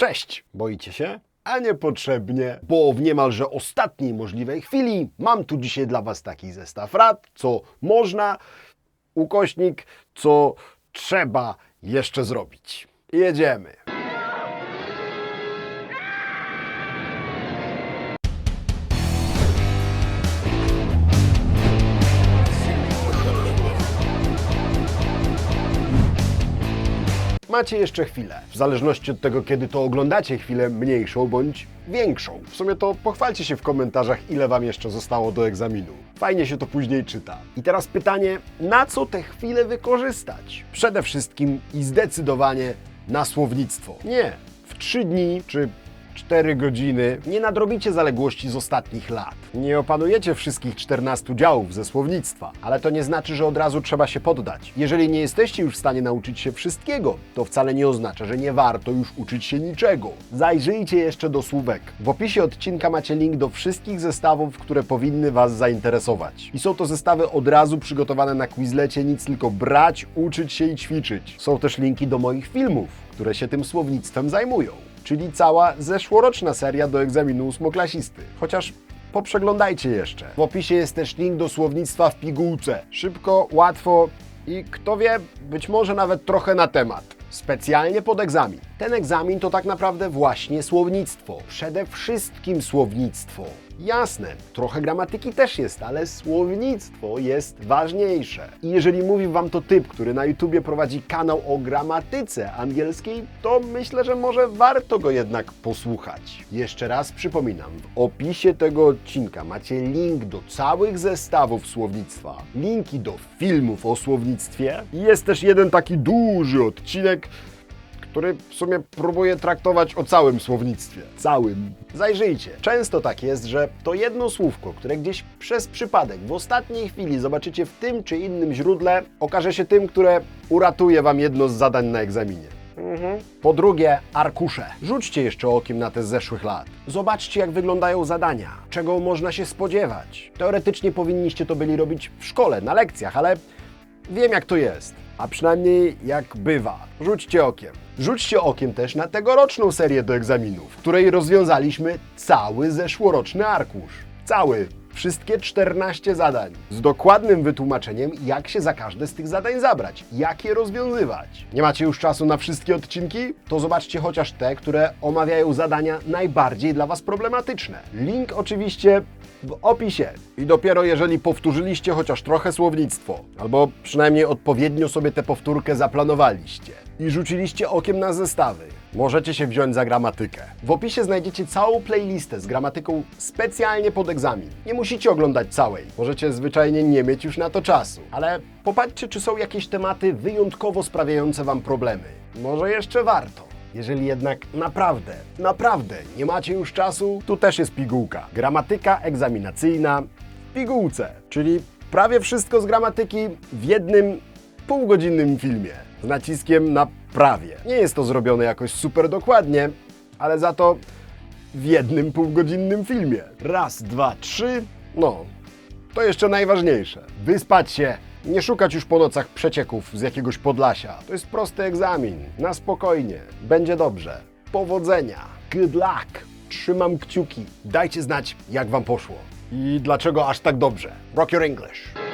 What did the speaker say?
Cześć! Boicie się? A niepotrzebnie, bo w niemalże ostatniej możliwej chwili mam tu dzisiaj dla Was taki zestaw rad, co można, ukośnik, co trzeba jeszcze zrobić. Jedziemy. Macie jeszcze chwilę. W zależności od tego, kiedy to oglądacie, chwilę mniejszą bądź większą. W sumie to pochwalcie się w komentarzach, ile Wam jeszcze zostało do egzaminu. Fajnie się to później czyta. I teraz pytanie, na co tę chwilę wykorzystać? Przede wszystkim i zdecydowanie na słownictwo. Nie, w 3 dni czy 4 godziny nie nadrobicie zaległości z ostatnich lat. Nie opanujecie wszystkich 14 działów ze słownictwa, ale to nie znaczy, że od razu trzeba się poddać. Jeżeli nie jesteście już w stanie nauczyć się wszystkiego, to wcale nie oznacza, że nie warto już uczyć się niczego. Zajrzyjcie jeszcze do słówek. W opisie odcinka macie link do wszystkich zestawów, które powinny Was zainteresować. I są to zestawy od razu przygotowane na Quizlecie, nic tylko brać, uczyć się i ćwiczyć. Są też linki do moich filmów, które się tym słownictwem zajmują czyli cała zeszłoroczna seria do egzaminu ósmoklasisty. Chociaż poprzeglądajcie jeszcze. W opisie jest też link do słownictwa w pigułce. Szybko, łatwo i kto wie, być może nawet trochę na temat. Specjalnie pod egzamin. Ten egzamin to tak naprawdę właśnie słownictwo. Przede wszystkim słownictwo. Jasne, trochę gramatyki też jest, ale słownictwo jest ważniejsze. I jeżeli mówi Wam to typ, który na YouTubie prowadzi kanał o gramatyce angielskiej, to myślę, że może warto go jednak posłuchać. Jeszcze raz przypominam, w opisie tego odcinka macie link do całych zestawów słownictwa, linki do filmów o słownictwie jest też jeden taki duży odcinek, który w sumie próbuje traktować o całym słownictwie. Całym. Zajrzyjcie. Często tak jest, że to jedno słówko, które gdzieś przez przypadek w ostatniej chwili zobaczycie w tym czy innym źródle, okaże się tym, które uratuje Wam jedno z zadań na egzaminie. Po drugie, arkusze. Rzućcie jeszcze okiem na te z zeszłych lat. Zobaczcie, jak wyglądają zadania, czego można się spodziewać. Teoretycznie powinniście to byli robić w szkole, na lekcjach, ale Wiem jak to jest, a przynajmniej jak bywa. Rzućcie okiem. Rzućcie okiem też na tegoroczną serię do egzaminu, w której rozwiązaliśmy cały zeszłoroczny arkusz. Cały. Wszystkie 14 zadań. Z dokładnym wytłumaczeniem, jak się za każde z tych zadań zabrać, jak je rozwiązywać. Nie macie już czasu na wszystkie odcinki? To zobaczcie chociaż te, które omawiają zadania najbardziej dla Was problematyczne. Link oczywiście w opisie. I dopiero jeżeli powtórzyliście chociaż trochę słownictwo, albo przynajmniej odpowiednio sobie tę powtórkę zaplanowaliście i rzuciliście okiem na zestawy, możecie się wziąć za gramatykę. W opisie znajdziecie całą playlistę z gramatyką specjalnie pod egzamin. Nie musicie oglądać całej, możecie zwyczajnie nie mieć już na to czasu, ale popatrzcie, czy są jakieś tematy wyjątkowo sprawiające Wam problemy. Może jeszcze warto. Jeżeli jednak naprawdę, naprawdę nie macie już czasu, tu też jest pigułka. Gramatyka egzaminacyjna w pigułce, czyli prawie wszystko z gramatyki w jednym półgodzinnym filmie z naciskiem na prawie. Nie jest to zrobione jakoś super dokładnie, ale za to w jednym półgodzinnym filmie. Raz, dwa, trzy, no, to jeszcze najważniejsze. Wyspać się, nie szukać już po nocach przecieków z jakiegoś Podlasia. To jest prosty egzamin. Na spokojnie. Będzie dobrze. Powodzenia. Good luck. Trzymam kciuki. Dajcie znać, jak Wam poszło. I dlaczego aż tak dobrze. Rock your English.